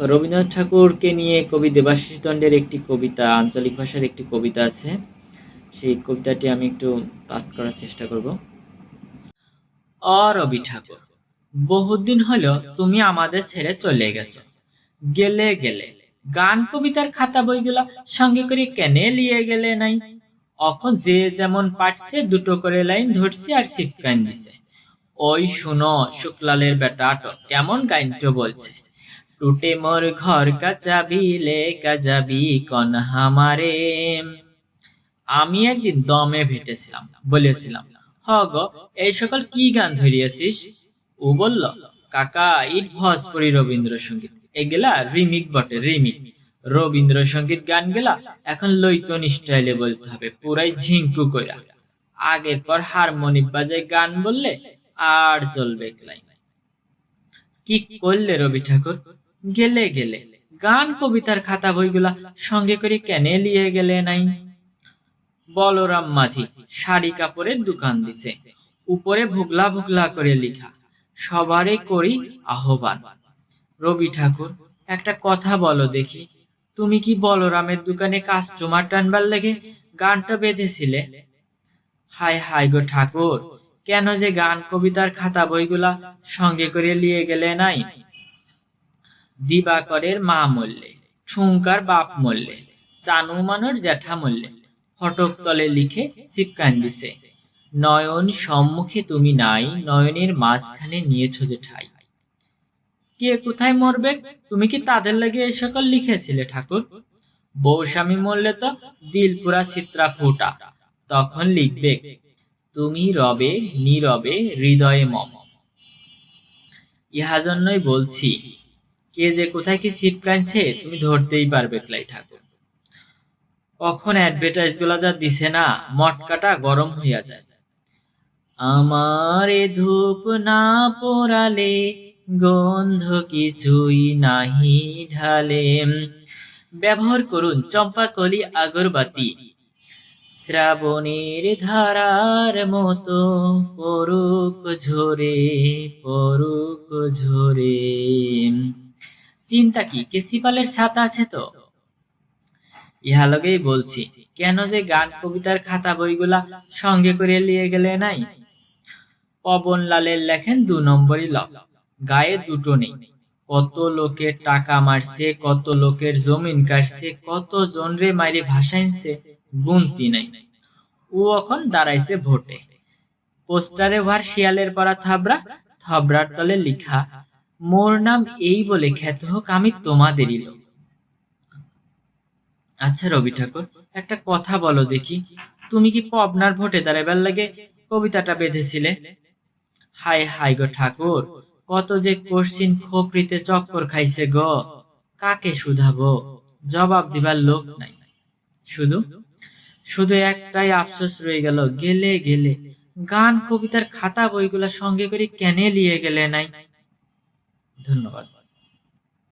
রবীন্দ্রনাথ ঠাকুরকে নিয়ে কবি দেবাশিস দণ্ডের একটি কবিতা, আঞ্চলিক ভাষার একটি কবিতা আছে। সেই কবিতাটি আমি একটু পাঠ করার চেষ্টা করব। অ রবি ঠাকুর, বহুদিন হলো তুমি আমাদের ছেড়ে চলে গেছো। গেলে গেলে, গান কবিতার খাতা বইগুলা সঙ্গে করে কেনে লিয়ে গেলে নাই। এখন যে যেমন পাঠছে, দুটো করে লাইন ধরছে আর সিপকাইন দিছে। ওই শুনো, শুক্লালের বেটা আটো কেমন গাইনটো বলছে। টুটে মোর ঘর কা চাবি লে কা যাবি কন হামারে আমি একদিন দমে ভেটেছিলাম, বলেছিলাম হ গো এই সকল কি গান ধরিয়েছিস? ও বলল, কাকা, ইট ভজপুরি রবীন্দ্রসঙ্গীত, এগুলা রিমিক বটে, রিমিক। রবীন্দ্রসঙ্গীত গান গেলা এখন লইতন স্টাইলে বলতে হবে, পুরাই ঝিঙ্কু কইরা। আগের পর হারমোনিক বাজায় গান বললে আর চলবে একলাই। কি করলে রবি ঠাকুর? গেলে গেলে। গান, কবিতার খাতা বইগুলা সঙ্গে করে কেনে লিয়ে গেলে নাই। বলরাম মাঝি শাড়ি কাপড়ের দোকান দিছে। উপরে ভুগলা ভুগলা করে লিখা, সবারে করি আহ্বান। রবি ঠাকুর, একটা কথা বলো দেখি, তুমি কি বলরামের দোকানে কাস্টমার টানবার লেগে গানটা বেঁধেছিলে? হায় হায় গো ঠাকুর, কেন যে গান, কবিতার খাতা বইগুলা সঙ্গে করে লিয়ে গেলে নাই? দিবাকরের মা মল্লে ঠুঙ্কার বাপ মল্লে চানু মানোর জ্যাঠা মল্লে ফটক তলে লিখে সিপকান দিছে, নয়ন সম্মুখে তুমি নাই, নয়নের মাঝখানে নিয়েছো যে ঠাই। কে কোথায় মরবে? তুমি কি তাদের লাগে এই সকল লিখেছিলে ঠাকুর? বউ স্বামী মরলে তো দিল পুরা চিত্রা ফোটা, তখন লিখবে, তুমি রবে, নীরবে, হৃদয়ে মম। ইহা জন্যই বলছি কে যে কোথায় কি ছিপ কানছে তুমি ধরতেই পারবে ক্লাই ঠাকুর। কখন অ্যাডভার্টাইজগুলা যা দিছে না মটকাটা গরম হইয়া যায়। আমারে ধূপ না পোড়ালে, গন্ধ কিছুই নাহি ঢালে। ব্যবহার করুন চম্পাকলি আগরবাতি। শ্রাবণের ধারার মতো পরুক ঝরে পরুক ঝরে। চিন্তা কি? কেসিপালের ছাতা আছে তো? ইহা লগেই বলছি, কেন যে গান, কবিতার খাতা বইগুলা সঙ্গে করে নিয়ে গেলে নাই? পবন লালের লেখেন দু নম্বরই লক। গায়ে দুটো নেই। কত লোকের টাকা মারছে, কত লোকের জমিন কাটছে, কত জন রে মাইরে ভাসাইছে গুনতি নাই। ও এখন দাঁড়াইছে ভোটে। পোস্টারে ভার শিয়ালের পাড়া থাবড়া, থাবড়ার তলে লিখা মোর নাম এই বলে খ্যাত হোক, আমি তোমাদেরই লোক। আচ্ছা রবি ঠাকুর, একটা কথা বলো দেখি, তুমি কি পবনার ভোটে দাঁড়াবার লাগে কবিতাটা বেঁধেছিলে? হায় হায় গো ঠাকুর, কত যে কোশ্চিন খোপড়িতে চক্কর খাইছে গো, কাকে শুধাবো? জবাব দিবার লোক নাই। শুধু শুধু একটাই আফসোস রয়ে গেল, গেলে গেলে। গান, কবিতার খাতা বইগুলা সঙ্গে করে কেনে নিয়ে গেলে নাই। ধন্যবাদ।